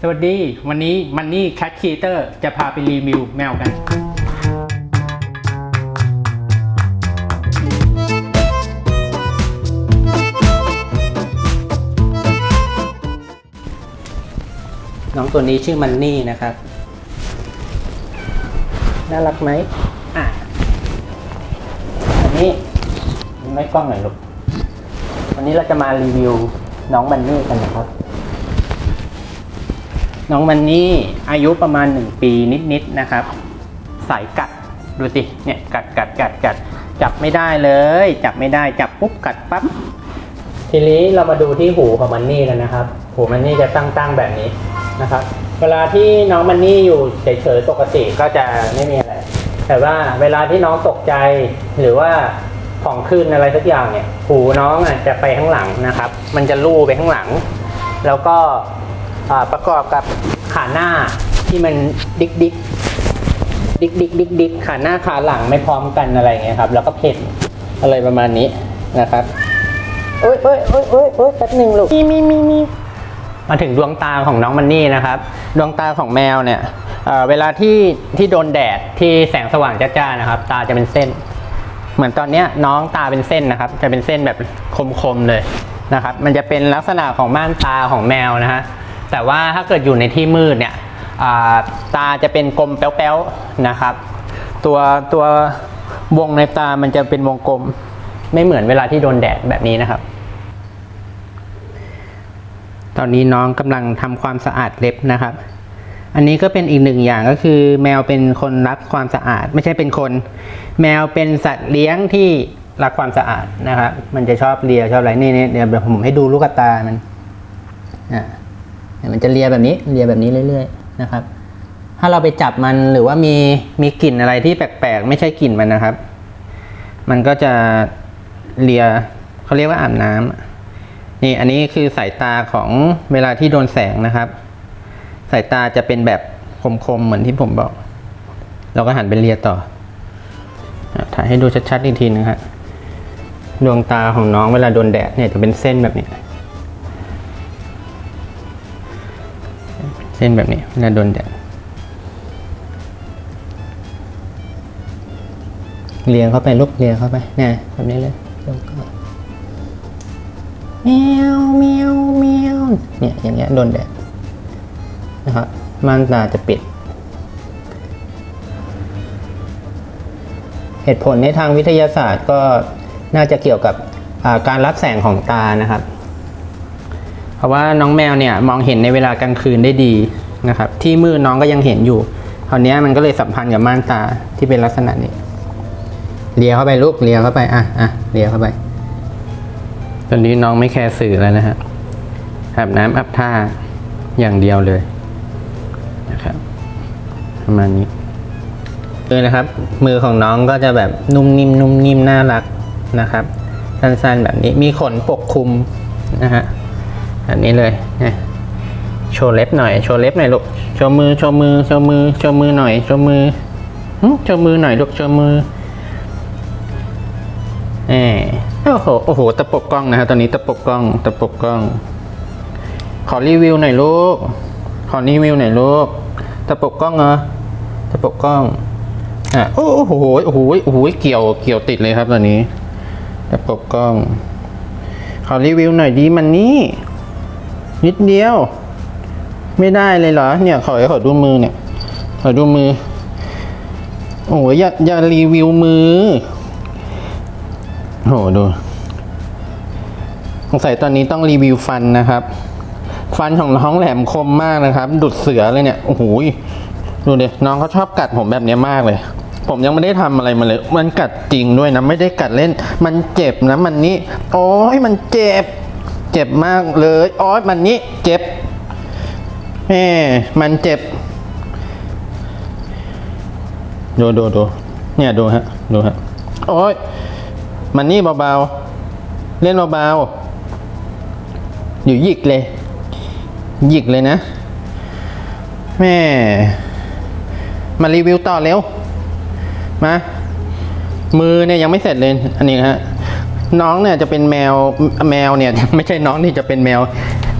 สวัสดี วันนี้มันนี่แคทคีเตอร์จะพาไปรีวิวแมวกัน น้องตัวนี้ชื่อมันนี่นะครับ น่ารักไหมอะอันนี้ไม่กล้องหน่อยลูกวันนี้เราจะมารีวิวน้องมันนี่กันนะครับ น้องมันนี่อายุประมาณหนึ่งปีนิดๆนะครับ สายกัดดูสิเนี่ยกัดกัดกัดกัดจับไม่ได้เลย จับไม่ได้จับปุ๊บกัดปั๊บทีนี้เรามาดูที่หูของมันนี่กันนะครับ หูมันนี่จะตั้งๆแบบนี้นะครับ เวลาที่น้องมันนี่อยู่เฉยๆปกติก็จะไม่มีอะไร แต่ว่าเวลาที่น้องตกใจหรือว่าของขึ้นอะไรสักอย่างเนี่ย หูน้องอะจะไปข้างหลังนะครับ มันจะลู่ไปข้างหลัง แล้วก็ ประกอบกับขาหน้าที่มันดิกดิกดิกดิกดิกดิกขาหน้าขาหลังไม่พร้อมกันอะไรเงี้ยครับ แล้วก็เพ่นอะไรประมาณนี้นะครับโอ้ยโอ้ยโอ้ยโอ้ยโอ้ยแป๊บหนึ่งลูกมีมีมีมีมาถึงดวงตาของน้องมันนี่นะครับ ดวงตาของแมวเนี่ยเอ่อเวลาที่ที่โดนแดดที่แสงสว่างจ้าๆนะครับ ตาจะเป็นเส้น เหมือนตอนเนี้ยน้องตาเป็นเส้นนะครับ จะเป็นเส้นแบบคมๆเลยนะครับ มันจะเป็นลักษณะของม่านตาของแมวนะฮะ แต่ว่าถ้าเกิดอยู่ในที่มืดเนี่ยตาจะเป็นกลมแป๊วๆนะครับ ตัวตัววงในตามันจะเป็นวงกลม ไม่เหมือนเวลาที่โดนแดดแบบนี้นะครับ ตอนนี้น้องกำลังทำความสะอาดเล็บนะครับ อันนี้ก็เป็นอีกหนึ่งอย่างก็คือ แมวเป็นคนรักความสะอาด ไม่ใช่เป็นคน แมวเป็นสัตว์เลี้ยงที่รักความสะอาดนะครับ มันจะชอบเลียชอบอะไรนี่นี่เดี๋ยวผมให้ดูลูกตามันอ่า มันจะเลียแบบนี้เลียแบบนี้เรื่อยๆนะครับ ถ้าเราไปจับมันหรือว่ามีมีกลิ่นอะไรที่แปลกๆ ไม่ใช่กลิ่นมันนะครับ มันก็จะเลียเขาเรียกว่าอาบน้ำนี่อันนี้คือสายตาของเวลาที่โดนแสงนะครับ สายตาจะเป็นแบบคมๆเหมือนที่ผมบอก เราก็หันไปเลียต่อถ่ายให้ดูชัดๆอีกทีนึงครับดวงตาของน้องเวลาโดนแดดเนี่ยจะเป็นเส้นแบบนี้ เส้นแบบนี้เวลาโดนแดดเลียเข้าไปลูกเลียเข้าไปเนี่ยแบบนี้เลยแล้วก็เมียวเมียวเมียวเนี่ยอย่างเงี้ยโดนแดดนะครับม่านตาจะปิด เหตุผลในทางวิทยาศาสตร์ก็น่าจะเกี่ยวกับการรับแสงของตานะครับ เพราะว่าน้องแมวเนี่ยมองเห็นในเวลากลางคืนได้ดีนะครับ ที่มืดน้องก็ยังเห็นอยู่คราวเนี้ยมันก็เลยสัมพันธ์กับม่านตาที่เป็นลักษณะนี้ เลียเข้าไปลูกเลียเข้าไปอะอะเลียเข้าไปตอนนี้น้องไม่แคร์สื่อแล้วนะฮะอาบน้ำอาบท่าอย่างเดียวเลยนะครับประมาณนี้มือนะครับ มือของน้องก็จะแบบนุ่มนิ่มนุ่มนิ่มน่ารักนะครับ สั้นๆแบบนี้มีขนปกคลุมนะฮะ แบบนี้เลยนะโชว์เล็บหน่อยโชว์เล็บหน่อยลูกโชว์มือโชว์มือโชว์มือโชว์มือหน่อยโชว์มือหึโชว์มือหน่อยลูกโชว์มือเออโอ้โหโอ้โหตะปบกล้องนะฮะตอนนี้ตะปบกล้องตะปบกล้อง ขอรีวิวหน่อยลูกขอรีวิวหน่อยลูกตะปบกล้องเหรอตะปบกล้องอะโอ้โหโอ้โหโอ้โหเกี่ยวเกี่ยวติดเลยครับตอนนี้ตะปบกล้องขอรีวิวหน่อยดีมันนี่ นิดเดียว ไม่ได้เลยเหรอ เนี่ยขอขอดูมือเนี่ย ขอดูมือ โอ้โหอย่าอย่ารีวิวมือโอ้โหดูสงสัยตอนนี้ต้องรีวิวฟันนะครับ ฟันของน้องแหลมคมมากนะครับ ดุดเสือเลยเนี่ย โอ้โหยดูดิน้องเขาชอบกัดผมแบบนี้มากเลย ผมยังไม่ได้ทำอะไรมาเลย มันกัดจริงด้วยนะ ไม่ได้กัดเล่น มันเจ็บนะ มันนี่โอ้ยมันเจ็บ เจ็บมากเลยอ้ยมันนี่เจ็บแหมมันเจ็บ ดูดูดูเนี่ยดูฮะ ดูฮะ โอ้ยมันนี่เบาๆ เล่นเบาๆ อยู่หยิกเลย หยิกเลยนะ แม่ มารีวิวต่อเร็ว มา มือเนี่ยยังไม่เสร็จเลย อันนี้ฮะ น้องเนี่ยจะเป็นแมวแมวเนี่ยไม่ใช่น้องนี่จะเป็นแมว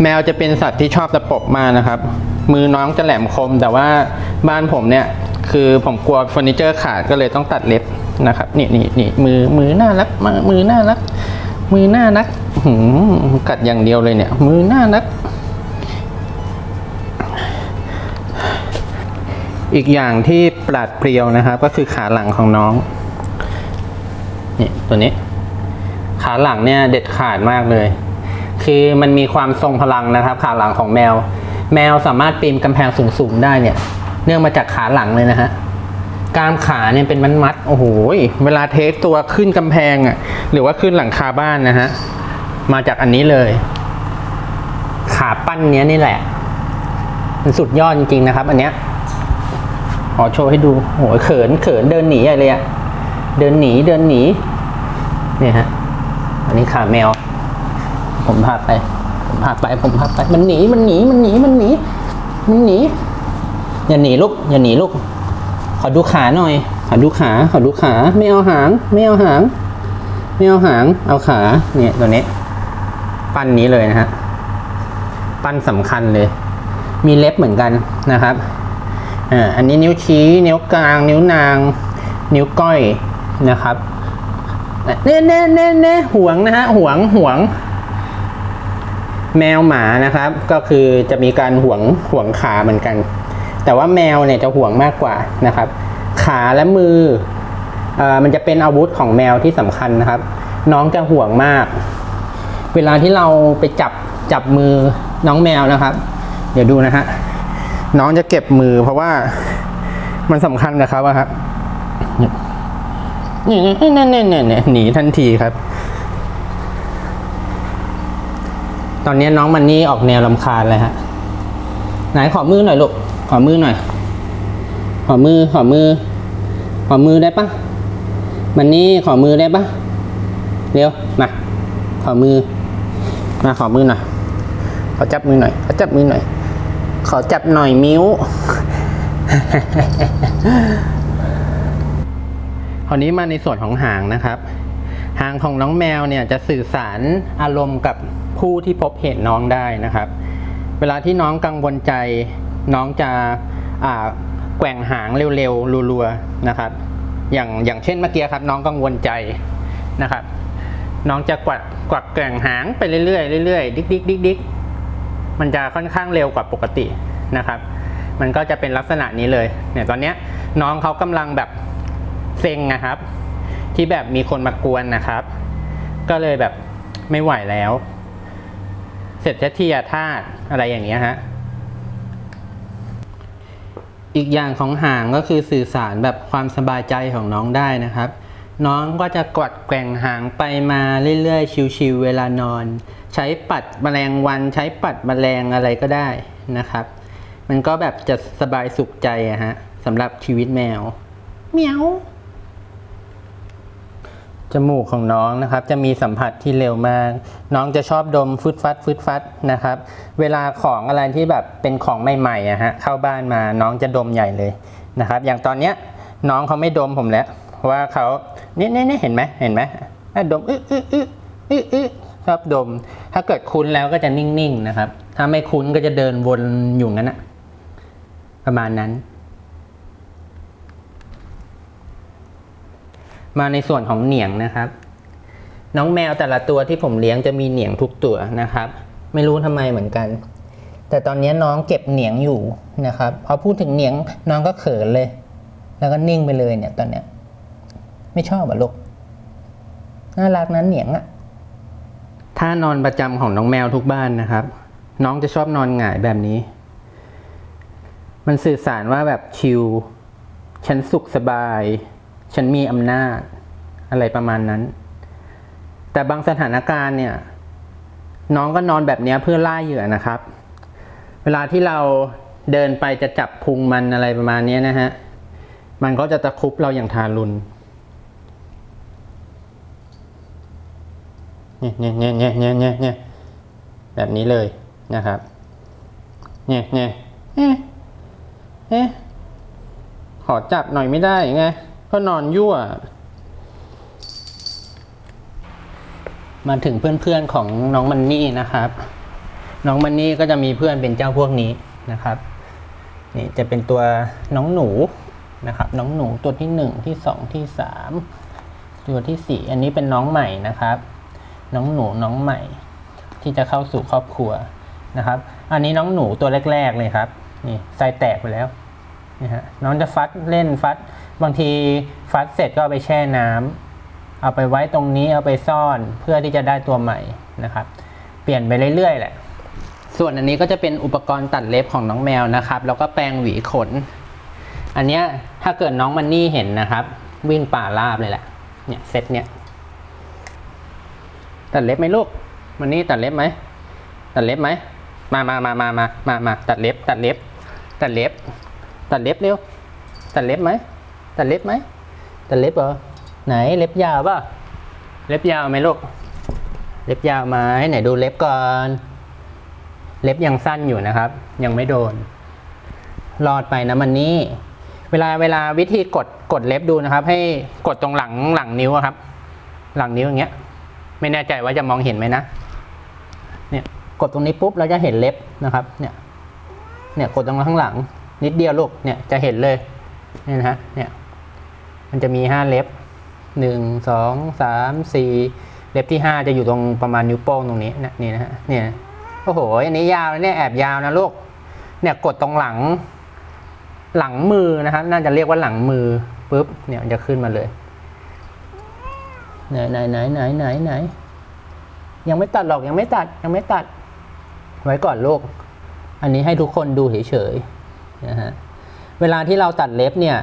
แมวจะเป็นสัตว์ที่ชอบตะปบมากนะครับ มือน้องจะแหลมคม แต่ว่าบ้านผมเนี่ยคือผมกลัวเฟอร์นิเจอร์ขาดก็เลยต้องตัดเล็บนะครับนี่นี่นี่มือมือน่ารักมือมือน่ารัก มือน่ารักหืมกัดอย่างเดียวเลยเนี่ย มือน่ารัก อีกอย่างที่ปราดเปรียวนะครับ ก็คือขาหลังของน้องนี่ตัวนี้ ขาหลังเนี่ยเด็ดขาดมากเลย คือมันมีความทรงพลังนะครับ ขาหลังของแมว แมวสามารถปีนกำแพงสูงๆได้เนี่ย เนื่องมาจากขาหลังเลยนะฮะกรามขาเนี่ยเป็นมัดๆโอ้โหเวลาเทคตัวขึ้นกำแพงอะหรือว่าขึ้นหลังคาบ้านนะฮะมาจากอันนี้เลย ขาปั้นเนี้ยนี่แหละ มันสุดยอดจริงๆนะครับ อันเนี้ยขอโชว์ให้ดูโอ้โหเขินเขินเดินหนีใหญ่เลยอะเดินหนีเดินหนีเนี่ยฮะ อันนี้ขาแมว ผมพาไป ผมพาไป ผมพาไป มันหนี มันหนี มันหนี มันหนี มันหนี อย่าหนีลูก อย่าหนีลูก ขอดูขาหน่อย ขอดูขา ขอดูขา ไม่เอาหาง ไม่เอาหาง ไม่เอาหาง เอาขา เนี่ยตัวนี้ ปั้นนี้เลยนะฮะ ปั้นสำคัญเลย มีเล็บเหมือนกันนะครับอ่าอันนี้นิ้วชี้ นิ้วกลาง นิ้วนาง นิ้วก้อยนะครับ เน่เน่เน่เน่ห่วงนะฮะห่วงห่วง แมวหมานะครับ ก็คือจะมีการห่วงห่วงขาเหมือนกัน แต่ว่าแมวเนี่ยจะห่วงมากกว่านะครับ ขาและมือเอ่อมันจะเป็นอาวุธของแมวที่สำคัญนะครับ น้องจะห่วงมาก เวลาที่เราไปจับจับมือน้องแมวนะครับ เดี๋ยวดูนะฮะน้องจะเก็บมือเพราะว่ามันสำคัญนะครับว่าครับ นี่นี่นี่นี่นี่หนีทันทีครับ ตอนนี้น้องมันนี่ออกแนวลำคาญเลยฮะ ไหนขอมือหน่อยลูก ขอมือหน่อย ขอมือ ขอมือ ขอมือได้ปะมันนี่ขอมือได้ปะเร็ว มา ขอมือ มาขอมือหน่อย ขอจับมือหน่อย ขอจับมือหน่อย ขอจับหน่อยมิ้ว คราวนี้มาในส่วนของหางนะครับหางของน้องแมวเนี่ยจะสื่อสารอารมณ์กับผู้ที่พบเห็นน้องได้นะครับ เวลาที่น้องกังวลใจ น้องจะแกว่งหางเร็วๆรัวๆนะครับ อย่างอย่างเช่นเมื่อกี้ครับ น้องกังวลใจนะครับ น้องจะกวัดกวัดแกว่งหางไปเรื่อยๆเรื่อยๆดิ๊กดิ๊กดิ๊กดิ๊กมันจะค่อนข้างเร็วกว่าปกตินะครับ มันก็จะเป็นลักษณะนี้เลยเนี่ยตอนเนี้ยน้องเขากำลังแบบ เซ็งนะครับ ที่แบบมีคนมากวนนะครับ ก็เลยแบบไม่ไหวแล้ว เสร็จจะที่ยธาตอะไรอย่างเงี้ยฮะอีกอย่างของหางก็คือสื่อสารแบบความสบายใจของน้องได้นะครับ น้องก็จะกวัดแกว่งหางไปมาเรื่อยๆ ชิวๆเวลานอน ใช้ปัดแมลงวัน ใช้ปัดแมลงอะไรก็ได้นะครับ มันก็แบบจะสบายสุขใจอะฮะสำหรับชีวิตแมว เมียว มูกของน้องนะครับ จะมีสัมผัสที่เร็วมาก น้องจะชอบดมฟึดฟัดฟึดฟัดนะครับ เวลาของอะไรที่แบบเป็นของใหม่ๆอะฮะเข้าบ้านมาน้องจะดมใหญ่เลยนะครับ อย่างตอนเนี้ยน้องเขาไม่ดมผมแล้วว่าเขาเนี่ยเนี่ยเน่เห็นไหมเห็นไหมดมอื้ออื้ออื้ออื้ออื้อชอบดม ถ้าเกิดคุ้นแล้วก็จะนิ่งๆนะครับ ถ้าไม่คุ้นก็จะเดินวนอยู่งั้นอะประมาณนั้น มาในส่วนของเหนียงนะครับ น้องแมวแต่ละตัวที่ผมเลี้ยงจะมีเหนียงทุกตัวนะครับ ไม่รู้ทำไมเหมือนกัน แต่ตอนนี้น้องเก็บเหนียงอยู่นะครับพอพูดถึงเหนียงน้องก็เขินเลย แล้วก็นิ่งไปเลยเนี่ยตอนเนี้ย ไม่ชอบอะลูกน่ารักนั้นเหนียงอะถ้านอนประจำของน้องแมวทุกบ้านนะครับ น้องจะชอบนอนหงายแบบนี้ มันสื่อสารว่าแบบชิลฉันสุขสบาย ฉันมีอำนาจอะไรประมาณนั้น แต่บางสถานการณ์เนี่ย น้องก็นอนแบบนี้เพื่อล่าเหยื่อนะครับ เวลาที่เราเดินไปจะจับพุงมันอะไรประมาณนี้นะฮะ มันก็จะตะคุบเราอย่างทารุณเนี่ยเนี่ยเนี่ยเนี่ยเนี่ยเนี่ยเนี่ยแบบนี้เลยนะครับ เนี่ยเนี่ยเอ๊ะเอ๊ะขอจับหน่อยไม่ได้ไง ก็นอนยั่ว มาถึงเพื่อนๆของน้องมันนี่นะครับ น้องมันนี่ก็จะมีเพื่อนเป็นเจ้าพวกนี้นะครับนี่จะเป็นตัวน้องหนูนะครับ น้องหนูตัวที่หนึ่งที่สองที่สามตัวที่สี่อันนี้เป็นน้องใหม่นะครับ น้องหนูน้องใหม่ ที่จะเข้าสู่ครอบครัวนะครับ อันนี้น้องหนูตัวแรก ๆ เลยครับนี่ไส้แตกไปแล้วนี่ฮะน้องจะฟัดเล่นฟัด บางทีฟัดเสร็จก็เอาไปแช่น้ำเอาไปไว้ตรงนี้เอาไปซ่อนเพื่อที่จะได้ตัวใหม่นะครับ เปลี่ยนไปเรื่อยๆแหละ ส่วนอันนี้ก็จะเป็นอุปกรณ์ตัดเล็บของน้องแมวนะครับ แล้วก็แปรงหวีขน อันเนี้ยถ้าเกิดน้องมันนี่เห็นนะครับ วิ่งป่าราบเลยแหละเนี่ยเซตเนี้ยตัดเล็บไหมลูกมันนี่ตัดเล็บไหมตัดเล็บไหมมามามามามามามาตัดเล็บ ตัดเล็บ ตัดเล็บ ตัดเล็บเร็วตัดเล็บไหม ตัดเล็บไหมตัดเล็บเหรอไหนเล็บยาวป่ะเล็บยาวไหมลูกเล็บยาวไหมไหนดูเล็บก่อน เล็บยังสั้นอยู่นะครับ ยังไม่โดนรอดไปนะมันนี่เวลาเวลาวิธีกดกดเล็บดูนะครับ ให้กดตรงหลังหลังนิ้วอะครับ หลังนิ้วอย่างเงี้ย ไม่แน่ใจว่าจะมองเห็นไหมนะเนี่ยกดตรงนี้ปุ๊บเราจะเห็นเล็บนะครับ เนี่ย เนี่ยกดตรงข้างหลัง นิดเดียวลูกเนี่ยจะเห็นเลยเนี่ยนะฮะเนี่ย มันจะมีห้าเล็บหนึ่งสองสามสี่เล็บที่ห้าจะอยู่ตรงประมาณนิ้วโป้งตรงนี้นะนี่นะฮะเนี่ยโอ้โหอันนี้ยาวนะเนี่ยแอบยาวนะลูกเนี่ยกดตรงหลัง หลังมือนะครับ น่าจะเรียกว่าหลังมือปุ๊บเนี่ยมันจะขึ้นมาเลยไหนไหนไหนไหนไหนไหนยังไม่ตัดหรอกยังไม่ตัดยังไม่ตัด ไว้ก่อนลูก อันนี้ให้ทุกคนดูเฉยๆนะฮะเวลาที่เราตัดเล็บเนี่ย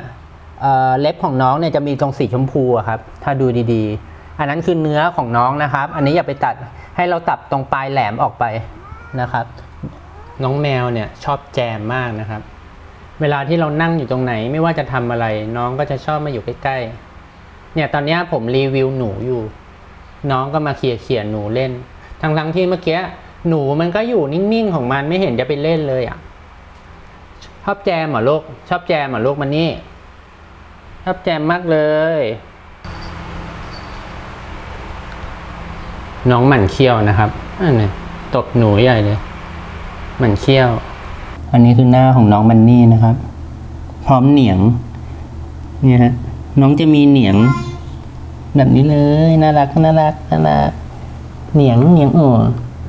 เล็บของน้องเนี่ยจะมีตรงสีชมพูครับ ถ้าดูดีๆ อันนั้นคือเนื้อของน้องนะครับ อันนี้อย่าไปตัดให้เราตัดตรงปลายแหลมออกไปนะครับ น้องแมวเนี่ยชอบแจมมากนะครับ เวลาที่เรานั่งอยู่ตรงไหนไม่ว่าจะทำอะไร น้องก็จะชอบมาอยู่ใกล้ๆ เนี่ยตอนนี้ผมรีวิวหนูอยู่ น้องก็มาเขี่ยเขี่ยหนูเล่น ทั้งๆที่เมื่อกี้หนูมันก็อยู่นิ่งๆของมันไม่เห็นจะไปเล่นเลยอะชอบแจมเหรอลูกชอบแจมเหรอลูกมันนี่ ชอบแจมมากเลย น้องหมั่นเคี้ยวนะครับอันนี้ตบหนูใหญ่เลย หมั่นเคี้ยว อันนี้คือหน้าของน้องมันนี่นะครับ พร้อมเหนียง เนี่ยฮะ น้องจะมีเหนียง แบบนี้เลย น่ารักน่ารักน่ารัก เหนียงเหนียงโอ้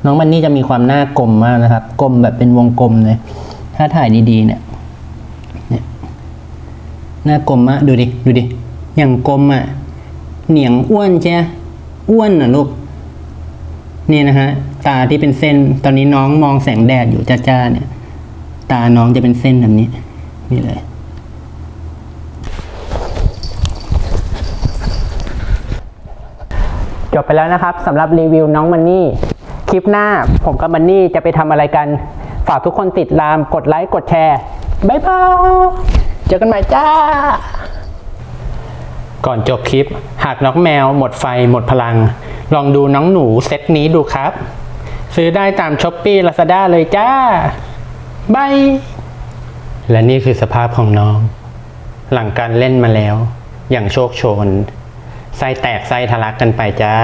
น้องมันนี่จะมีความหน้ากลมมากนะครับ กลมแบบเป็นวงกลมเลย ถ้าถ่ายดีๆเนี่ย หน้ากลมมากดูดิ ดูดิ อย่างกลมอะเหนียงอ้วนใช่ไหมอ้วนอะลูก นี่นะฮะ ตาที่เป็นเส้น ตอนนี้น้องมองแสงแดดอยู่จ้าๆเนี่ย ตาน้องจะเป็นเส้นแบบนี้ นี่เลย จบไปแล้วนะครับสำหรับรีวิวน้องมันนี่ คลิปหน้าผมกับมันนี่จะไปทำอะไรกัน ฝากทุกคนติดตาม กดไลค์ กดแชร์ บ๊ายบาย เจอกันใหม่จ้า ก่อนจบคลิป หากน้องแมวหมดไฟหมดพลัง ลองดูน้องหนูเซตนี้ดูครับ ซื้อได้ตามช้อปปี้ลาซาด้าเลยจ้าบายและนี่คือสภาพของน้อง หลังการเล่นมาแล้ว อย่างโชคโชนไส้แตกไส้ทะลักกันไปจ้า